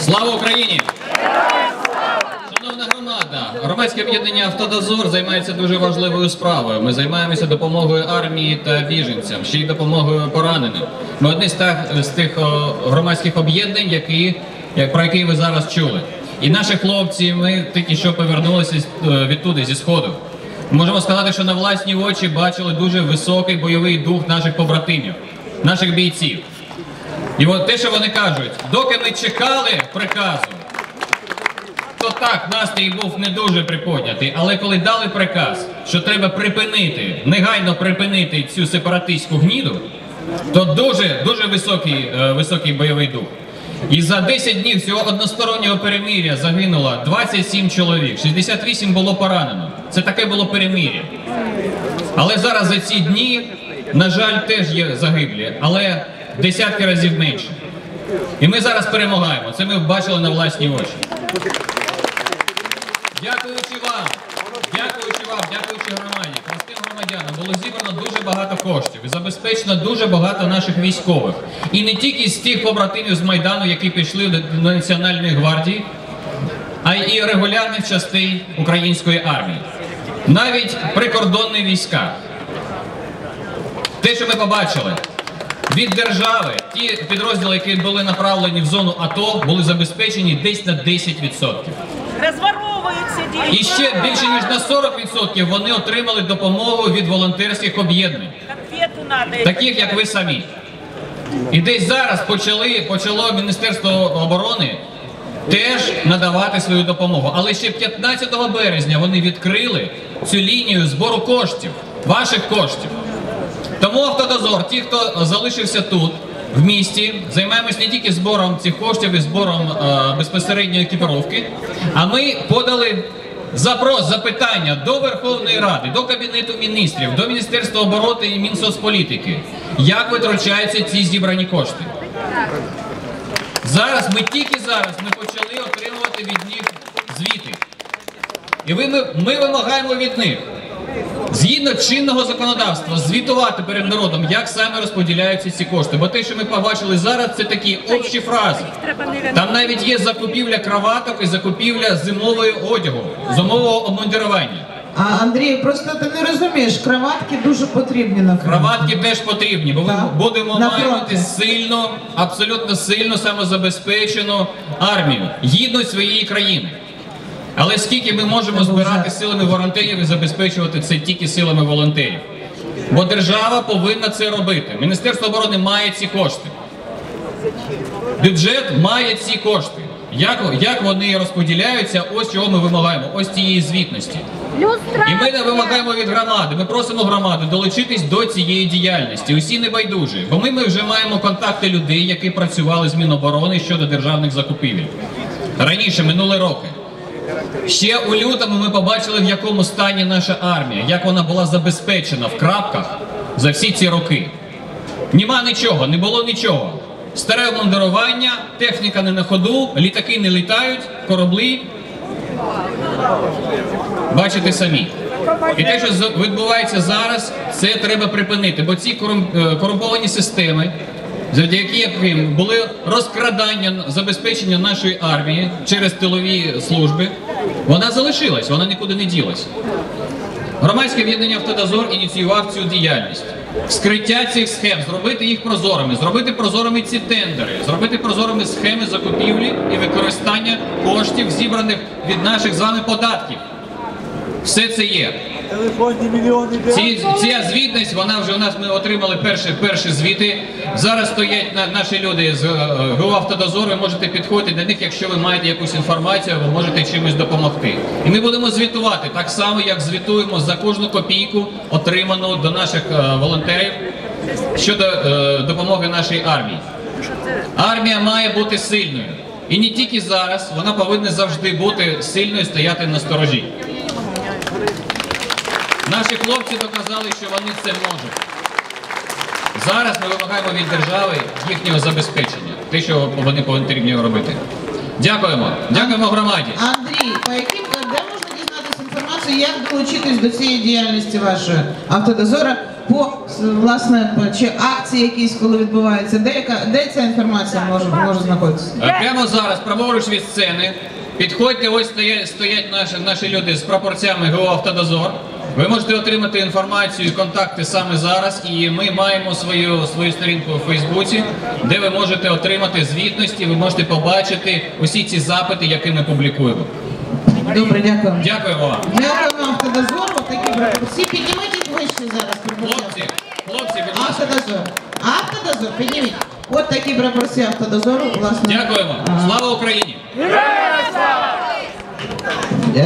Слава Україні! Шановна громада, громадське об'єднання Автодозор займається дуже важливою справою. Ми займаємося допомогою армії та біженцям, ще й допомогою пораненим. Ми одні з тих, громадських об'єднань, які, як- про які ви зараз чули. І наші хлопці, ми тільки що повернулися е, відтуди, зі сходу. Можемо сказати, що на власні очі бачили дуже високий бойовий дух наших побратимів, наших бійців. І от те, що вони кажуть, доки ми чекали приказу, то так, настрій був не дуже приподнятий, але коли дали приказ, що треба припинити, негайно припинити цю сепаратистську гніду, то дуже, дуже високий, е, високий бойовий дух. І за 10 днів цього одностороннього перемир'я загинуло 27 чоловік, 68 було поранено. Це таке було перемир'я. Але зараз за ці дні, на жаль, теж є загиблі, але десятки разів менше. І ми зараз перемагаємо. Це ми бачили на власні очі. Дякуючи вам, дякуючи вам, дякуючи громаді, простим громадянам, було зібрано дуже багато коштів і забезпечено дуже багато наших військових. І не тільки з тих побратимів з Майдану, які пішли до Національної гвардії, а й регулярних частей української армії. Навіть прикордонні війська. Те, що ми побачили, від держави ті підрозділи, які були направлені в зону АТО, були забезпечені десь на 10%. Розворовуються діти. І ще більше ніж на 40% вони отримали допомогу від волонтерських об'єднань, таких як ви самі. І десь зараз почали, почало Міністерство оборони теж надавати свою допомогу. Але ще 15 березня вони відкрили цю лінію збору коштів, ваших коштів. Тому автодозор, ті, хто залишився тут, в місті, займаємось не тільки збором цих коштів і збором е, безпосередньої екіпіровки, а ми подали запрос, запитання до Верховної Ради, до Кабінету міністрів, до Міністерства оборони і Мінсоцполітики. Як витрачаються ці зібрані кошти? Зараз, ми тільки зараз ми почали отримувати від них звіти. І ми, ми вимагаємо від них згідно чинного законодавства звітувати перед народом, як саме розподіляються ці кошти. Бо те, що ми побачили зараз, це такі общі фрази. Там навіть є закупівля кроваток і закупівля зимового одягу, зимового обмундирування. А Андрій, просто ти не розумієш, кроватки дуже потрібні на Криму. Кроватки теж потрібні, бо ми Так. будемо На мати фронті. сильно, абсолютно сильно самозабезпечену армію, гідність своєї країни. Але скільки ми можемо збирати силами волонтерів і забезпечувати це тільки силами волонтерів? Бо держава повинна це робити. Міністерство оборони має ці кошти. Бюджет має ці кошти. Як, як вони розподіляються, ось чого ми вимагаємо, ось цієї звітності. І ми не вимагаємо від громади. Ми просимо громаду долучитись до цієї діяльності. Усі небайдужі. Бо ми, ми вже маємо контакти людей, які працювали з Міноборони щодо державних закупівель. Раніше, минулі роки. Ще у лютому ми побачили, в якому стані наша армія, як вона була забезпечена в крапках за всі ці роки. Нема нічого, не було нічого. Старе обмундирування, техніка не на ходу, літаки не літають, кораблі. Бачите самі. І те, що відбувається зараз, це треба припинити, бо ці е, корумповані системи, завдяки яким були розкрадання забезпечення нашої армії через тилові служби, вона залишилась, вона нікуди не ділась. Громадське об'єднання Автодозор ініціював цю діяльність. Скриття цих схем, зробити їх прозорими, зробити прозорими ці тендери, зробити прозорими схеми закупівлі і використання коштів, зібраних від наших з вами податків. Все це є. Ці, ця звітність, вона вже у нас ми отримали перші, перші звіти. Зараз стоять на, наші люди з е, «Автодозор», ви можете підходити до них, якщо ви маєте якусь інформацію, ви можете чимось допомогти. І ми будемо звітувати так само, як звітуємо за кожну копійку, отриману до наших е, волонтерів щодо е, допомоги нашій армії. Армія має бути сильною. І не тільки зараз, вона повинна завжди бути сильною, стояти на сторожі. Наші хлопці доказали, що вони це можуть. Зараз ми вимагаємо від держави їхнього забезпечення, те, що вони повинні робити. Дякуємо. Дякуємо громаді. Андрій, по яким де можна дізнатися інформацію, як долучитись до цієї діяльності вашої автодозора? по власне по- чи акції якісь, коли відбуваються, де яка де ця інформація може може знаходитися? Прямо зараз, праворуч від сцени, підходьте, ось стоять, стоять наші, наші люди з прапорцями ГО «Автодозор». Ви можете отримати інформацію і контакти саме зараз, і ми маємо свою, свою сторінку у Фейсбуці, де ви можете отримати звітності, ви можете побачити усі ці запити, які ми публікуємо. Добре, дякую. Дякуємо вам. Дякую автодозору. Такі всі підніміть вище зараз. Хлопці, хлопці, будь ласка. Автодозор. Автодозор, підніміть. От такі прапорці автодозору, власне. Дякуємо. Слава Україні! Героям